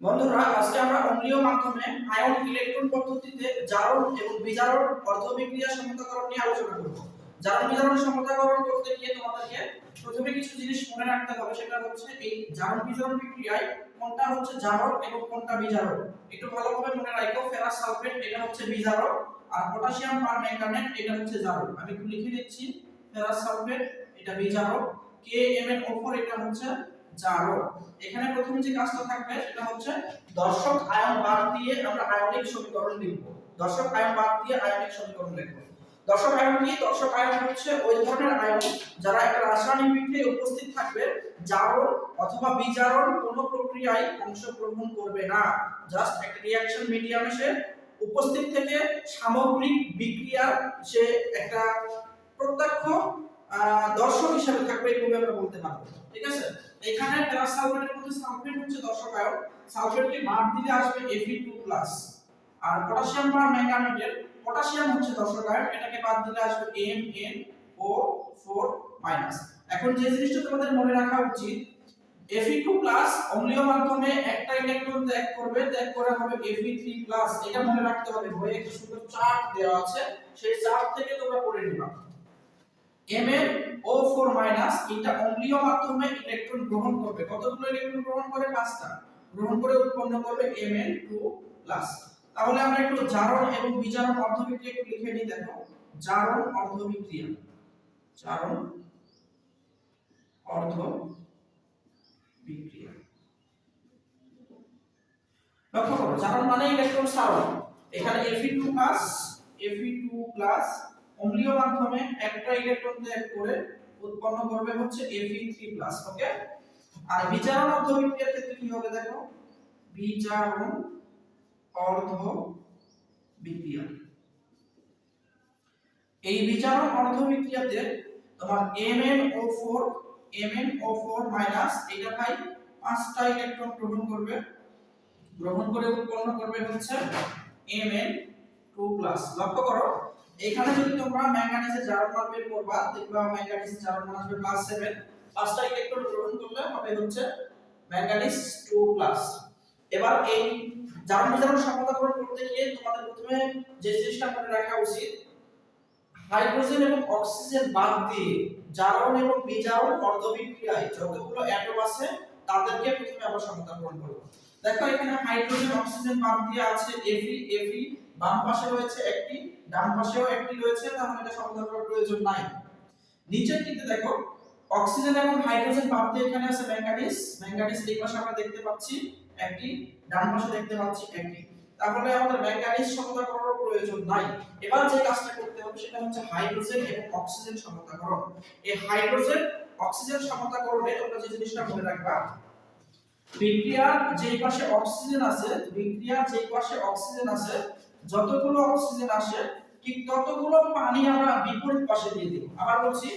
বন্ধুরা, আজকে আমরা অম্লীয় মাধ্যমে আয়ন ইলেকট্রন পদ্ধতিতে জারণ এবং বিজারণ অর্ধবিক্রিয়া সমতাকরণ নিয়ে আলোচনা করব। জারণ বিজারণ সমতাকরণ করতে গিয়ে তোমাদেরকে প্রথমে কিছু জিনিস মনে রাখতে হবে, সেটা হচ্ছে এই জারণ বিজারণ বিক্রিয়ায় কোনটা হচ্ছে জারণ এবং কোনটা বিজারণ। একটু ভালোভাবে মনে রাখো ফেরাস সালফেট এটা হচ্ছে বিজারণ আর পটাশিয়াম পারম্যাঙ্গানেট এটা হচ্ছে জারণ। আমি একটু লিখে দিচ্ছি ফেরাস সালফেট এটা বিজারণ কে এম এন ওপর এটা হচ্ছে জারণ এখানে প্রথমে যে কাজটা থাকবে সেটা হচ্ছে দর্শক আয়ন বাদ দিয়ে আমরা আয়নিক সমীকরণ লিখব। দর্শক আয়ন বাদ দিয়ে আয়নিক সমীকরণ লিখব। দর্শক আয়ন কি? দর্শক আয়ন হচ্ছে ওই ধরনের আয়ন যারা একটা রাসায়নিক বিক্রিয়ায় উপস্থিত থাকবে, জারণ অথবা বিজারণ কোনো প্রক্রিয়ায় অংশগ্রহণ করবে না। জাস্ট একটা রিঅ্যাকশন মিডিয়ামে সে উপস্থিত থেকে সামগ্রিক বিক্রিয়ার সে একটা প্রত্যক্ষ দর্শক হিসেবে থাকবে এইভাবে আমরা বলতে পারব। ঠিক আছে? এখানে প্যারাস সালফেটের মধ্যে সালফেট হচ্ছে দর্শক আয়ন সালফেটকে বাদ দিলে আসবে Fe2+ আর পটাশিয়াম বা ম্যাঙ্গানেটের, পটাশিয়াম হচ্ছে দর্শক আয়ন এটাকে বাদ দিলে আসবে MnO4- এখন যে জিনিসটা তোমাদের মনে রাখা উচিত Fe2+ অম্লীয় মাধ্যমে একটা ইলেকট্রন ত্যাগ করবে, ত্যাগ করে হবে Fe3+ এটা মনে রাখতে হবে। বইয়ে একটা সুন্দর চার্ট দেওয়া আছে, সেই চার্ট থেকে তোমরা পড়ে নিবা। MnO4- এটা অম্লীয় মাধ্যমে ইলেকট্রন গ্রহণ করবে। কতগুলো ইলেকট্রন গ্রহণ করে? পাঁচটা। গ্রহণ করে উৎপন্ন করবে Mn2+ তাহলে আমরা একটু জারণ এবং বিজারণ অর্ধবিক্রিয়া একটু লিখে নিই, দেখো। জারণ অর্ধবিক্রিয়া। জারণ অর্ধ বিক্রিয়া লক্ষ্য করো, জারণ মানে ইলেকট্রন সারণ। এখানে Fe2+ Fe2+ অম্লীয় মাধ্যমে একটা ইলেকট্রন ত্যাগ করে উৎপন্ন করবে হচ্ছে Fe3+ ওকে আর বিজারণ অর্ধবিক্রিয়ার ক্ষেত্রে কি হবে দেখো? বিজারণ অর্ধ বিক্রিয়া এই বিজারণ অর্ধ বিক্রিয়াতে তোমার MnO4 MnO4 মাইনাস এটা ভাই পাঁচটা ইলেকট্রন গ্রহণ করবে। গ্রহণ করে উৎপন্ন করবে হচ্ছে Mn2+ লক্ষ্য করো এখানে যদি তোমরা ম্যাঙ্গানিজের জারণ মান বের করবা, দেখবা ম্যাঙ্গানিজের জারণ মান আসবে +7 পাঁচটা ইলেকট্রন গ্রহণ করলে হবে হচ্ছে ম্যাঙ্গানিজ 2+ এবার এই জারণ বিজারণ সমতাকরণ করতে গিয়ে তোমাদের প্রথমে যে জিনিসটা মনে রাখা উচিত হাইড্রোজেন এবং অক্সিজেন বাদ দিয়ে জারণ এবং বিজারণ অর্ধবিক্রিয়ায় যতগুলো অ্যাটম আছে, তাদেরকে প্রথমে আমরা সমতাকরণ করব। দেখো এখানে হাইড্রোজেন অক্সিজেন বাদ দিয়ে আছে Fe Fe বাম পাশে রয়েছে একটি, ডান পাশেও একটি রয়েছে তাহলে এটা সমতাকরণ প্রয়োজন নাই। নিচের দিকে দেখো, অক্সিজেন এবং হাইড্রোজেন বাদ এখানে আছে ম্যাঙ্গানিজ ম্যাঙ্গানিজ এই পাশে আমরা দেখতে পাচ্ছি একটি, ডান পাশে দেখতে পাচ্ছি একটি। তাহলে আমাদের ম্যাঙ্গানিজ সমতাকরণের প্রয়োজন নাই। এবার যে কাজটা করতে হবে সেটা হচ্ছে হাইড্রোজেন এবং অক্সিজেন সমতাকরণ এই হাইড্রোজেন, অক্সিজেন সমতাকরণে তোমরা যে জিনিসটা মনে রাখবা, বিক্রিয়ার যেই পাশে অক্সিজেন আছে, বিক্রিয়ার যেই পাশে অক্সিজেন আছে যতগুলো অক্সিজেন আসে, ঠিক ততগুলো পানি আমরা বিপরীত পাশে দিয়ে দিব। আবার বলছি,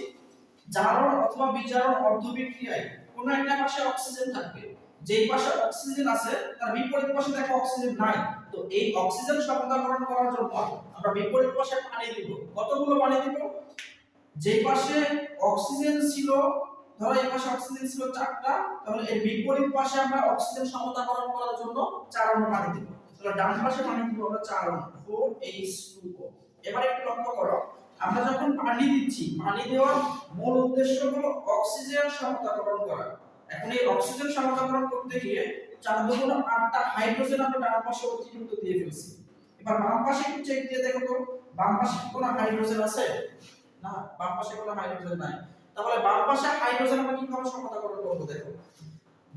জারণ অথবা বিজারণ অর্ধবিক্রিয়ায় কোনো একটা পাশে অক্সিজেন থাকবে। যেই পাশে অক্সিজেন আছে, তার বিপরীত পাশে দেখো অক্সিজেন নাই। তো এই অক্সিজেন সমতাকরণ করার জন্য আমরা বিপরীত পাশে পানি দিব। কতগুলো পানি দিব? যেই পাশে অক্সিজেন ছিল, ধরো এই পাশে অক্সিজেন ছিল চারটা, তাহলে এর বিপরীত পাশে আমরা অক্সিজেন সমতাকরণ করার জন্য চার অণু পানি দিব। তাহলে ডান পাশে পানি দিব আমরা চার অণু 4H2O এবার একটু লক্ষ্য করো, আমরা যখন পানি দিচ্ছি, পানি দেওয়ার মূল উদ্দেশ্য হলো অক্সিজেন সমতাকরণ করা। এখন এই অক্সিজেন সমতাকরণ করতে গিয়ে চার দুগুণ আটটা হাইড্রোজেন আমরা ডান পাশে অতিরিক্ত দিয়ে ফেলছি। এবার বাম পাশে একটু চেক দিয়ে দেখো তো, বাম পাশে কি কোনো হাইড্রোজেন আছে? না, বাম পাশে কোনো হাইড্রোজেন নাই। তাহলে বাম পাশে হাইড্রোজেন আমরা কীভাবে সমতাকরণ করব দেখো?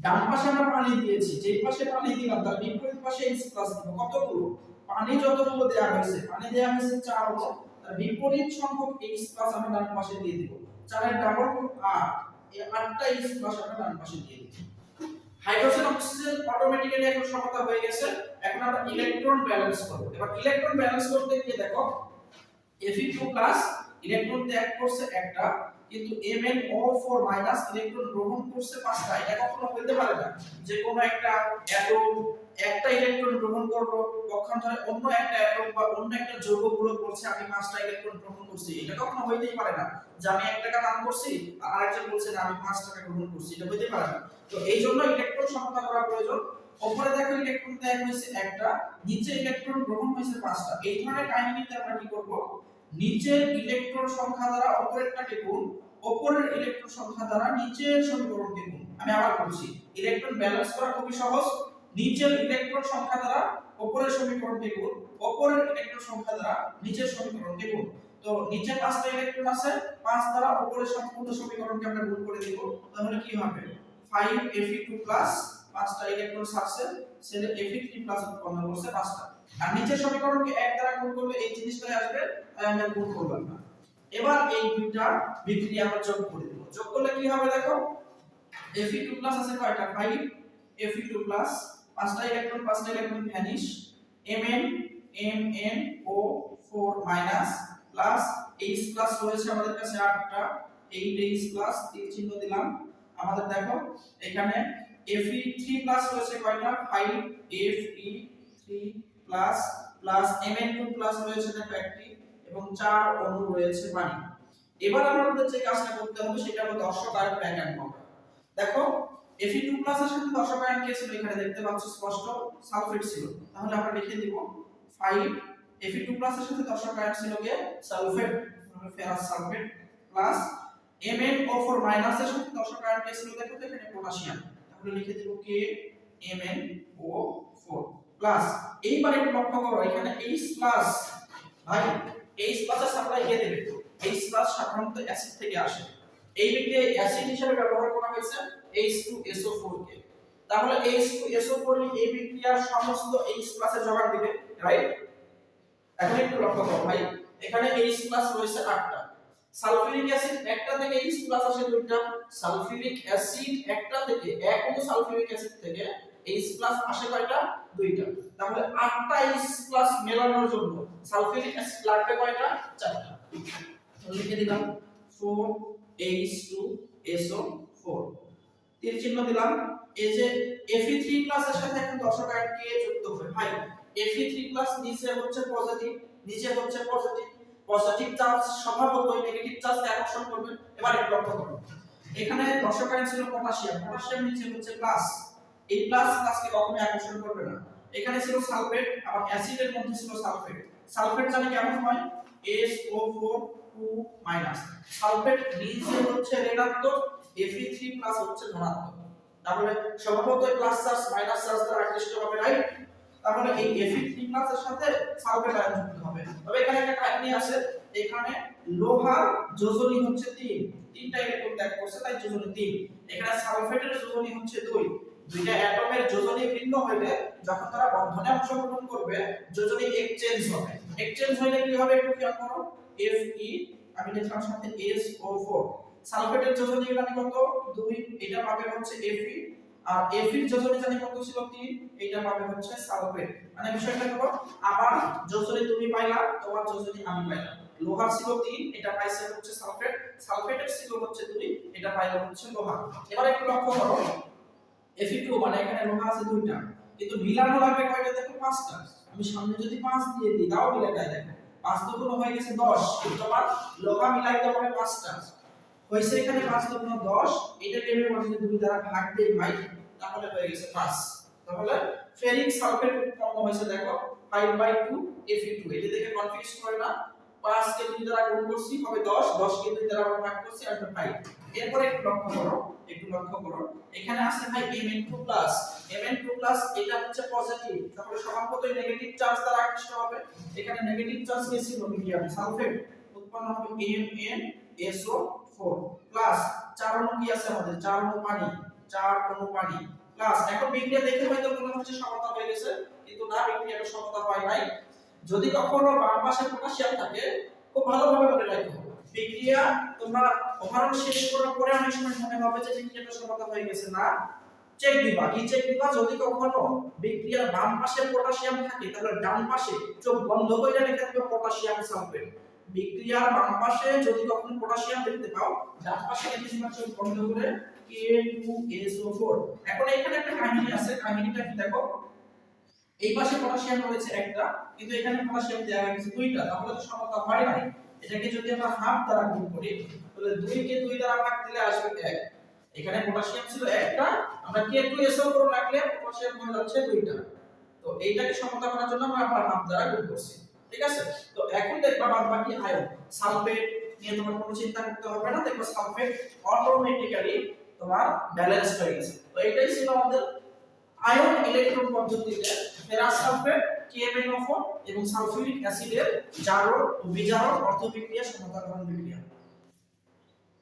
ডান পাশে আমরা পানি দিয়েছি, যেই পাশে পানি দিলাম, তার বিপরীত পাশে H প্লাস দিব। কতগুলো? পানি যতগুলো দেওয়া হয়েছে, পানি দেওয়া হয়েছে চার হলো তার বিপরীত সংখ্যক H প্লাস আমরা ডান পাশে দিয়ে দিব। চারের ডাবল আট, এই আটটা H প্লাস আমরা ডান পাশে দিয়ে দিব হাইড্রোজেন অক্সিজেন অটোমেটিক্যালি এখন সমতা হয়ে গেছে। এখন আমরা ইলেকট্রন ব্যালেন্স করব। এবার ইলেকট্রন ব্যালেন্স করতে গিয়ে দেখো Fe2+ ইলেকট্রন ত্যাগ করছে একটা কিন্তু MnO4- ইলেকট্রন গ্রহণ করছে পাঁচটা, এটা কখনো হইতে পারে না। যে কোনো একটা অ্যাটম একটা ইলেকট্রন গ্রহণ করল, পক্ষান্তরে অন্য একটা অ্যাটম বা অন্য একটা যৌগগুলো করছে, আমি পাঁচটা ইলেকট্রন গ্রহণ করছি। এটা কখনো হইতেই পারে না যে আমি এক টাকা দান করছি আর আরেকজন বলছে, না, আমি পাঁচ টাকা গ্রহণ করছি। এটা হইতে পারে না। তো এই জন্য ইলেকট্রন সমতা করা প্রয়োজন। উপরে দেখো ইলেকট্রন দেয়া হয়েছে একটা, নিচে ইলেকট্রন গ্রহণ হয়েছে পাঁচটা। এই ধরনের কাহিনীতে আমরা কি করব? নিচের ইলেকট্রন সংখ্যা দ্বারা উপরেরটাকে গুণ উপরের ইলেকট্রন সংখ্যা দ্বারা নিচের সমীকরণকে গুণ আমি আবার বলছি ইলেকট্রন ব্যালেন্স করা খুবই সহজ। নিচের ইলেকট্রন সংখ্যা দ্বারা উপরের সমীকরণকে গুণ উপরের ইলেকট্রন সংখ্যা দ্বারা নিচের সমীকরণকে গুণ তো নিচে পাঁচটা ইলেকট্রন আছে, পাঁচ দ্বারা উপরের সম্পূর্ণ সমীকরণকে আমরা গুণ করে দিব। তাহলে কি হবে? 5 Fe2 পাঁচটা ইলেকট্রন ছাড়ছে সেটা Fe3 উৎপন্ন করছে পাঁচটা। আর নিচের সমীকরণকে এক দ্বারা গুণ করলে এই জিনিসটাই আসবে, তাই আমি গুণ করলাম না। এবার এই দুইটা বিক্রিয়া আমরা যোগ করে দেব। যোগ করলে কি হবে দেখো? Fe2 আছে কয়টা? 5 Fe2 পাঁচটা ইলেকট্রন পাঁচটা electron vanish Mn Mn O 4 minus plus H plus রয়েছে আমাদের কাছে 8টা 8H প্লাস তীর চিহ্ন দিলাম। আমাদের দেখো, এখানে Fe3 প্লাস রয়েছে কয়টা? 5 Fe3 plus plus Mn2 plus রয়েছে দেখো একটি এবং চার অণু রয়েছে পানি। এবার আমাদের যে কাজটা করতে হবে, সেটা হলো দর্শক আর প্যাটার্ন করা দেখো Fe2 প্লাস এর সাথে দর্শক আয়ন কে ছিল? এখানে দেখতে পাচ্ছ স্পষ্ট সালফেট ছিল। তাহলে আমরা লিখে দিব 5 Fe2 প্লাস এর সাথে দর্শক আয়ন ছিল কে? Sulphate, ferrous sulphate plus MnO4 minus এর সাথে দর্শক আয়ন কে ছিল? দেখো এখানে পটাশিয়াম। তাহলে লিখে দিব কে? MnO4 প্লাস এইবার একটু লক্ষ্য করো, এখানে H প্লাস ভাই, H প্লাস এর সাপ্লাই কে দেবে? H প্লাস সাধারণত অ্যাসিড থেকে আসে। এই বিক্রিয়ায় অ্যাসিড হিসেবে ব্যবহার করা হয়েছে H2SO4 কে। তাহলে H2SO4 এই বিক্রিয়ার সমস্ত H প্লাসে যোগান দিবে রাইট এখন একটু লক্ষ্য করো, ভাই, এখানে H প্লাস রয়েছে 8টা সালফিউরিক অ্যাসিড একটা থেকে H প্লাস আসে দুইটা। সালফিউরিক অ্যাসিড একটা থেকে, এক অণু সালফিউরিক অ্যাসিড থেকে H প্লাস আসে কয়টা? দুইটা। তাহলে 8টা H প্লাস মেলানোর জন্য সালফিউরিক অ্যাসিড লাগবে কয়টা? চারটা। লিখে দিলাম 4H2SO4 তীর চিহ্ন দিলাম। এই যে Fe3 এর সাথে এখন দর্শক কে যুক্ত হবে? ভাই Fe3 নিচে হচ্ছে পজিটিভ নিচে হচ্ছে পজিটিভ পজিটিভ চার্জ স্বভাবতই নেগেটিভ চার্জকে আকর্ষণ করবে। এবার একটু লক্ষ্য করুন এখানে দর্শক আয়ন ছিল পটাশিয়াম পটাশিয়াম নিচে হচ্ছে প্লাস এই প্লাস প্লাসকে কখনোই আকর্ষণ করবে না। এখানে ছিল সালফেট আবার অ্যাসিডের মধ্যে ছিল সালফেট সালফেট জানি কেমন হয়? SO4 2 মাইনাস সালফেট নিচে হচ্ছে ঋণাত্মক Fe3 প্লাস হচ্ছে ধনাত্মক। তাহলে স্বভাবতই প্লাস চার্জ মাইনাস চার্জ দ্বারা আকৃষ্ট হবে রাইট তাহলে এই Fe3 প্লাস এর সাথে সালফেট আয়ন যুক্ত হবে। তবে এখানে একটা কাহিনী আছে, এখানে লোহার যোজনী হচ্ছে 3 তিনটা ইলেকট্রন ত্যাগ করছে, তাই যোজনী 3 এখানে সালফেটের যোজনী হচ্ছে 2 দুইটা অ্যাটমের যোজনী ভিন্ন হইলে যখন তারা বন্ধনে অংশগ্রহণ করবে, যোজনী এক্সচেঞ্জ হবে। এক্সচেঞ্জ হইলে কি হবে একটু খেয়াল করো? Fe, আমি লিখলাম সাথে SO4 সালফেটের যোজনী জানি কত? 2 এটা পাবে হচ্ছে Fe আর Fe এর যোজনী জানি কত ছিল 3 এটা পাবে হচ্ছে সালফেট মানে বিষয়টা হলো, আমার যোজনী তুমি পাইলা, তোমার যোজনী আমি পাইলাম। লোহার ছিল 3 এটা পাইছে হচ্ছে সালফেট সালফেটের ছিল হচ্ছে 2 এটা পাইলো হচ্ছে লোহা। এবার একটু লক্ষ্য করো। Fe2 মানে এখানে লোহা আছে দুইটা। কিন্তু মিলানো লাগবে কয়টা দেখো পাঁচটা। আমি সামনে যদি পাঁচ দিয়ে দিই, তাও মিলে যায়, দেখো। পাঁচ দুগুণ হয়ে গেছে 10 কিন্তু আমার লোহা মিলাইতে হবে পাঁচটা। হইছে এখানে 5 দুগুণ 10 এটা টেবিলের মধ্যে দুই দ্বারা ভাগ দেই ভাই, তাহলে হয়ে গেছে পাঁচ। তাহলে ফেরিক সালফেট উৎপন্ন হয়েছে, দেখো 5/2 Fe2 এটা দেখে কনফিউজ করে না। 5 কে 2 দ্বারা গুণ করছি, হবে 10 10 কে 2 দ্বারা ভাগ করছি আসবে 5 এরপর একটু লক্ষ্য করো, একটু লক্ষ্য করো। এখানে আছে ভাই Mn2 Mn2 এটা হচ্ছে পজিটিভ তাহলে স্বভাবতই নেগেটিভ চার্জ দ্বারা আকৃষ্ট হবে। এখানে নেগেটিভ চার্জ কে ছিল সালফেট উৎপন্ন হবে MnSO4 প্লাস চার অণু কি আছে আমাদের? চার অণু পানি। চার অণু পানি। প্লাস এখন বিক্রিয়া দেখে হয়তো মনে হচ্ছে সমতা হয়ে গেছে, কিন্তু না বিক্রিয়াটা সমতা হয় নাই। যদি কখনো বাম পাশে পটাশিয়াম থাকে, খুব ভালোভাবে মনে রাখো বিক্রিয়া তোমরা ওভারঅল শেষ করার পরে অনেক সময় মনে হবে যে বিক্রিয়াটা সমতা হয়ে গেছে। না চেক দিবা, কি চেক দিবা? যদি কখনো বিক্রিয়ার বাম পাশে পটাশিয়াম থাকে, তাহলে ডান পাশে চোখ বন্ধ করে রেখে দিবে পটাশিয়াম সালফেট বিক্রিয়ার বাম পাশে যদি কখনো পটাশিয়াম দেখতে পাও, ডান পাশে দিবা চোখ বন্ধ করে। K2SO4 এখন এখানে একটা কাহিনী আছে, কাহিনীটা কি দেখো? এই পাশে পটাশিয়াম রয়েছে একটা, কিন্তু এখানে পটাশিয়াম দেওয়া হয়েছে দুইটা, তাহলে তো সমতা হয় নাই। এটাকে যদি আমরা হাফ দ্বারা গুণ করি, তাহলে 2 কে দুই দ্বারা ভাগ দিলে আসবে 1 এখানে পটাশিয়াম ছিল একটা, আমরা K2SO করে রাখলে পটাশিয়াম হয়ে যাচ্ছে দুইটা। তো এইটাকে সমতা করার জন্য আমরা আবার হাফ দ্বারা গুণ করছি, ঠিক আছে? তো এখন দেখবা বাদ বাকি আয়ন সালফেট নিয়ে তোমার কোনো চিন্তা করতে হবে না দেখো সালফেট অটোমেটিক্যালি তোমার ব্যালেন্স হয়ে গেছে। তো এটাই ছিল আমাদের আয়ন ইলেকট্রন পদ্ধতিতে ফেরাস সালফেট KMnO4 এবং সালফিউরিক অ্যাসিডের জারণ ও বিজারণ অর্ধবিক্রিয়া সমতাকরণ বিক্রিয়া।